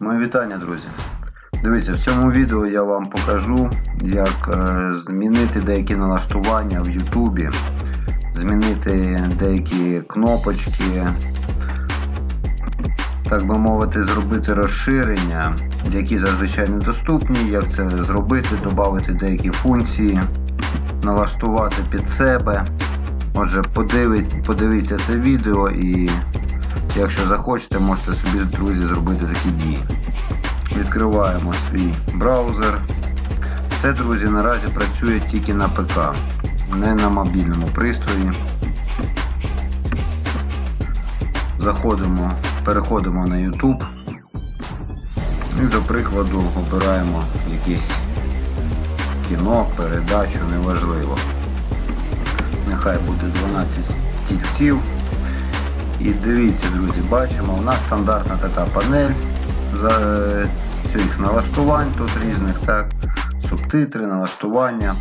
Мої вітання, друзі. Дивіться, в цьому відео я вам покажу, як е, змінити деякі налаштування в Ютубі, змінити деякі кнопочки, так би мовити, зробити розширення, які зазвичай недоступні, як це зробити, додати деякі функції, налаштувати під себе. Отже, подивіться це відео і якщо захочете, можете собі, друзі, зробити такі дії. Відкриваємо свій браузер. Це, друзі, наразі працює тільки на ПК, не на мобільному пристрої. Заходимо, переходимо на YouTube. І, до прикладу, обираємо якесь кіно, передачу, неважливо. Нехай буде 12 стільців. І дивіться, друзі, бачимо, у нас стандартна така панель за е, цих налаштувань тут різних, так, субтитри, налаштування.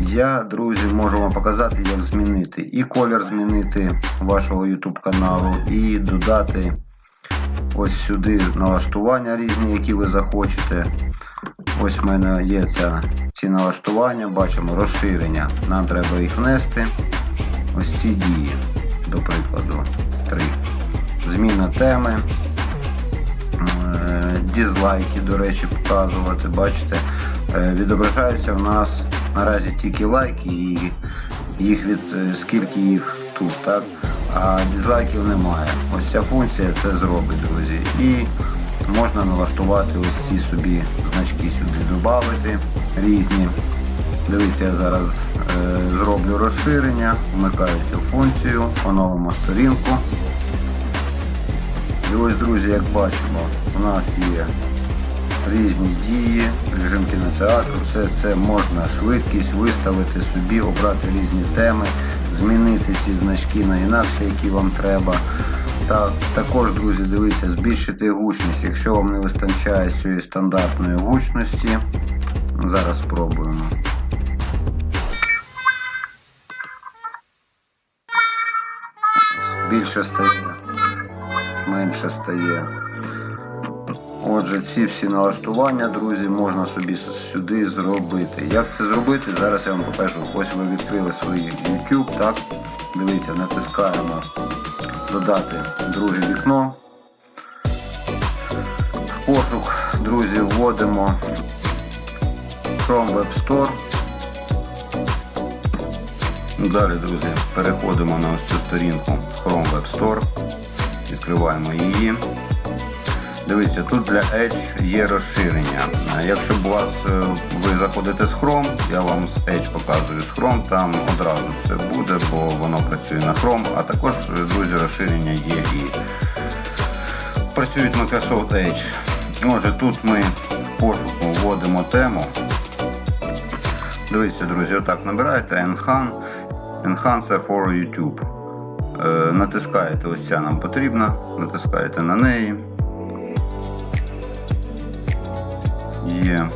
Я, друзі, можу вам показати, як змінити і колір змінити вашого YouTube каналу, і додати ось сюди налаштування різні, які ви захочете. Ось в мене є ця, ці налаштування, бачимо розширення. Нам треба їх внести. Ось ці дії, до прикладу, три. Зміна теми. Е, Дізлайки, до речі, показувати, бачите, Е, відображаються в нас наразі тільки лайки і їх від е, скільки їх тут, так? А дізлайків немає. Ось ця функція це зробить, друзі. І можна налаштувати ось ці собі значки сюди додати різні. Дивіться, я зараз зроблю розширення, вмикаю цю функцію, оновимо сторінку. І ось, друзі, як бачимо, у нас є різні дії, режим кінотеатру, все це можна швидкість виставити собі, обрати різні теми, змінити ці значки на інакше, які вам треба. Так, також, друзі, дивіться, збільшити гучність. Якщо вам не вистачає цієї стандартної гучності, зараз спробуємо. Більше стає, менше стає. Отже, ці всі налаштування, друзі, можна собі сюди зробити. Як це зробити? Зараз я вам покажу. Ось ви відкрили свій YouTube, так? Дивіться, натискаємо додати друге вікно. В пошук, друзі, вводимо Chrome Web Store. Далі, друзі, переходимо на ось цю сторінку Chrome Web Store. Відкриваємо її. Дивіться, тут для Edge є розширення. Якщо б вас е, ви заходите з Chrome, я вам з Edge показую з Chrome, там одразу все буде, бо воно працює на Chrome, а також, е, друзі, розширення є і працюють Microsoft Edge. Отже, тут ми в пошуку вводимо тему. Дивіться, друзі, отак набираєте Enhance, Enhancer for YouTube. Е, Натискаєте, ось ця нам потрібна, натискаєте на неї. Є.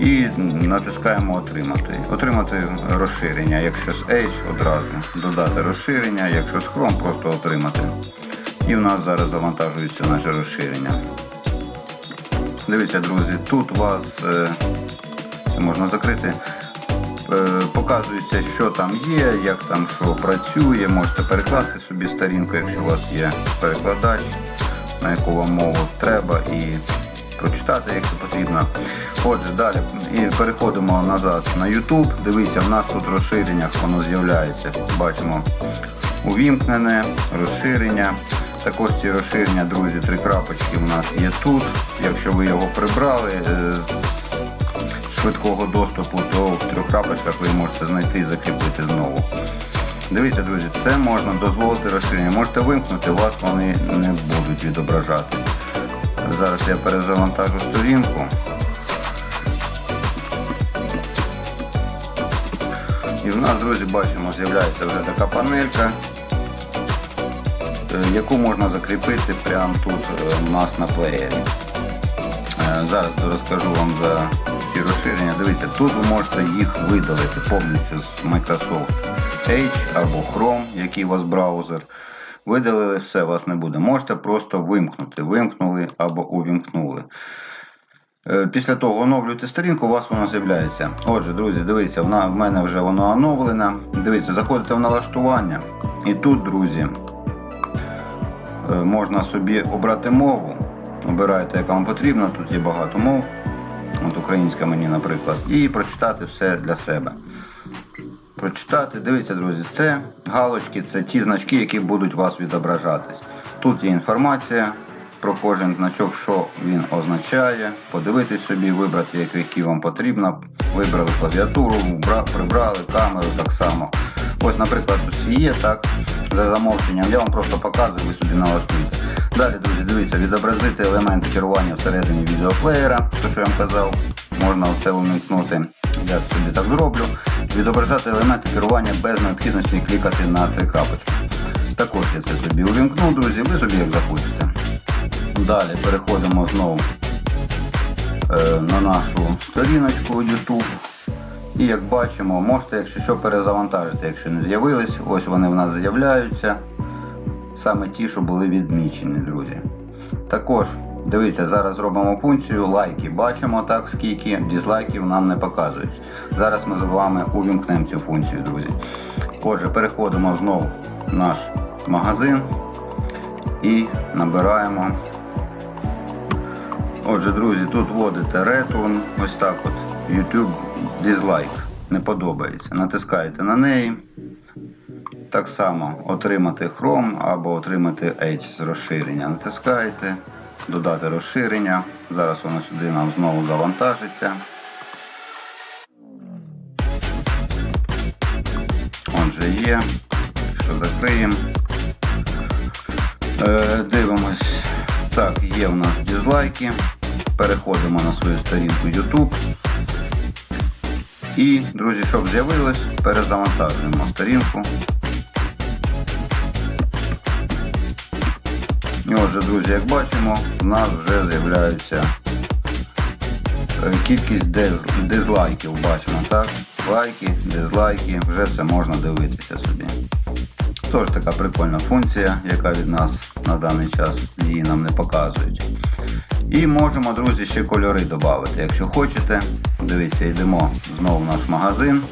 І натискаємо Отримати. Отримати розширення. Якщо з Edge одразу додати розширення, якщо з Chrome просто отримати. І в нас зараз завантажується наше розширення. Дивіться, друзі, тут у вас е, це можна закрити. Е, Показується, що там є, як там що працює. Можете перекласти собі сторінку, якщо у вас є перекладач, на яку вам мову треба. і прочитати, якщо потрібно. Отже, далі і переходимо назад на YouTube. Дивіться, в нас тут розширення, воно з'являється. Бачимо увімкнене, розширення. Також ці розширення, друзі, три крапочки у нас є тут. Якщо ви його прибрали з швидкого доступу, то в трьох крапочках ви можете знайти і закріпити знову. Дивіться, друзі, це можна дозволити розширення. Можете вимкнути, у вас вони не будуть відображати. Зараз я перезавантажу сторінку. І в нас, друзі, бачимо, з'являється вже така панелька, яку можна закріпити прямо тут у нас на плеєрі. Зараз розкажу вам за розширення. Дивіться, тут ви можете їх видалити повністю з Microsoft Edge або Chrome, який у вас браузер. Видалили все, вас не буде. Можете просто вимкнути. Вимкнули або увімкнули. Е, Після того оновлюєте сторінку, у вас воно з'являється. Отже, друзі, дивіться, вона, в мене вже воно оновлене. Дивіться, заходите в налаштування. І тут, друзі, е, можна собі обрати мову. Обираєте, яка вам потрібна, тут є багато мов. От українська мені, наприклад, і прочитати все для себе. Прочитати, дивіться, друзі, це галочки, це ті значки, які будуть у вас відображатись. Тут є інформація про кожен значок, що він означає. Подивитись собі, вибрати, як- які вам потрібно. Вибрали клавіатуру, прибрали камеру так само. Ось, наприклад, ось є так, за замовченням. Я вам просто показую, ви собі налаштуєте. Далі, друзі, дивіться, відобразити елементи керування всередині відеоплеєра, те, що я вам казав, можна це увімкнути. Я собі так зроблю. Відображати елементи керування без необхідності клікати на три крапочки. Також я це собі увімкну, друзі, ви собі як захочете. Далі переходимо знову е, на нашу сторіночку YouTube. І як бачимо, можете, якщо що, перезавантажити, якщо не з'явились. Ось вони в нас з'являються. Саме ті, що були відмічені, друзі. Також, дивіться, зараз зробимо функцію лайки. Бачимо так, скільки дізлайків нам не показують. Зараз ми з вами увімкнемо цю функцію, друзі. Отже, переходимо знову в наш магазин і набираємо. Отже, друзі, тут вводите return, ось так от, YouTube дизлайк. Не подобається. Натискаєте на неї. Так само отримати Chrome або отримати Edge з розширення. Натискаєте, додати розширення. Зараз воно сюди нам знову завантажиться. Отже, є. Що закриємо. Е, дивимось. Так, є у нас дизлайки. Переходимо на свою сторінку YouTube. І, друзі, щоб з'явилось, перезавантажуємо сторінку. І отже, друзі, як бачимо, в нас вже з'являється е, кількість диз- дизлайків. Бачимо, так? Лайки, дизлайки, вже все можна дивитися собі. Тож така прикольна функція, яка від нас на даний час її нам не показують. І можемо, друзі, ще кольори додати. Якщо хочете, дивіться, йдемо знову в наш магазин.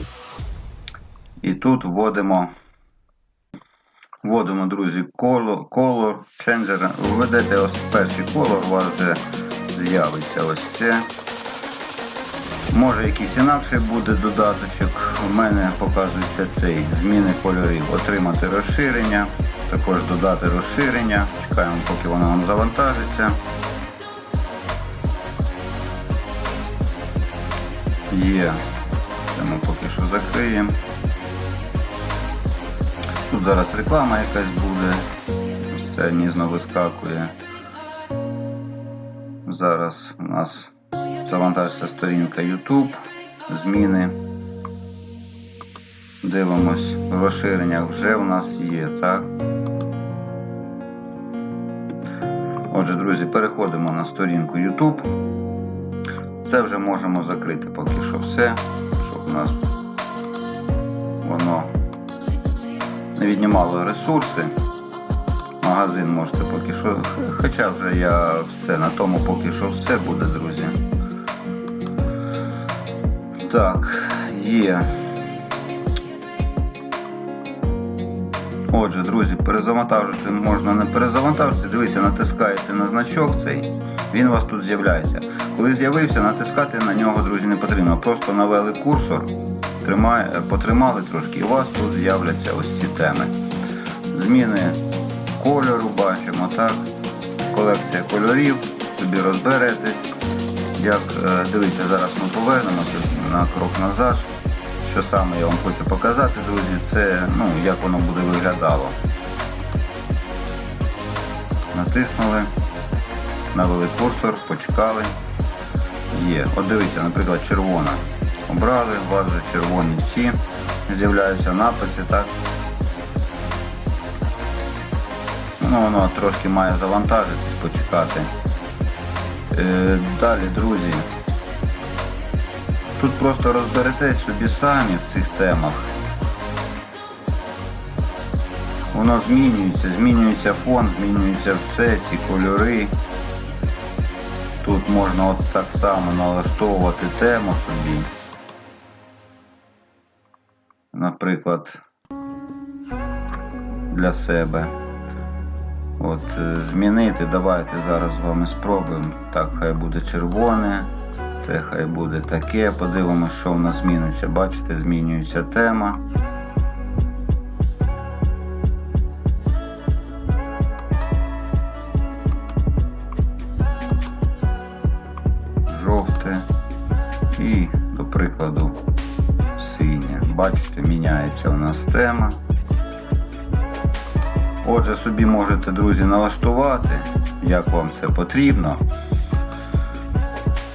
І тут вводимо, вводимо, друзі, color changer. Введете ось перший колор, у вас вже з'явиться ось це. Може якийсь інакший буде додаточок. У мене показується цей зміни кольорів. Отримати розширення, також додати розширення. Чекаємо, поки воно нам завантажиться. Є. Це ми поки що закриємо. Тут зараз реклама якась буде. Ось це нізно вискакує. Зараз у нас завантажиться сторінка YouTube, зміни. Дивимось, розширення вже у нас є, так? Отже, друзі, переходимо на сторінку YouTube. Це вже можемо закрити поки що все, щоб у нас не віднімало ресурси. Магазин можете поки що. Хоча вже я все на тому поки що все буде, друзі. Так, є. Отже, друзі, перезавантажити можна не перезавантажити. Дивіться, натискаєте на значок цей, він у вас тут з'являється. Коли з'явився, натискати на нього, друзі, не потрібно. Просто навели курсор, потримали трошки, і у вас тут з'являться ось ці теми. Зміни кольору бачимо, так? Колекція кольорів, собі розберетесь. Як е, дивіться, зараз ми повернемося на крок назад. Що саме я вам хочу показати, друзі, це ну, як воно буде виглядало. Натиснули, навели курсор, почекали. Є. От дивіться, наприклад, червона. Обрали, у червоні ці з'являються написи, так? Ну, воно трошки має завантажитись, почекати. Е, далі, друзі. Тут просто розберетесь собі самі в цих темах. Воно змінюється, змінюється фон, змінюється все, ці кольори. Тут можна от так само налаштовувати тему собі. Наприклад, для себе. От е, змінити, давайте зараз з вами спробуємо. Так, хай буде червоне, це хай буде таке. Подивимось, що в нас зміниться. Бачите, змінюється тема. Міняється у нас тема. Отже, собі можете, друзі, налаштувати, як вам це потрібно.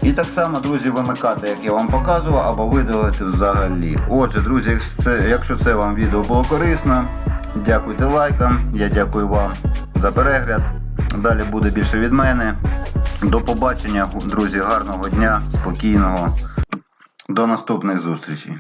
І так само, друзі, вимикати, як я вам показував, або видалити взагалі. Отже, друзі, якщо це, вам відео було корисно, дякуйте лайкам, я дякую вам за перегляд. Далі буде більше від мене. До побачення, друзі, гарного дня, спокійного. До наступних зустрічей.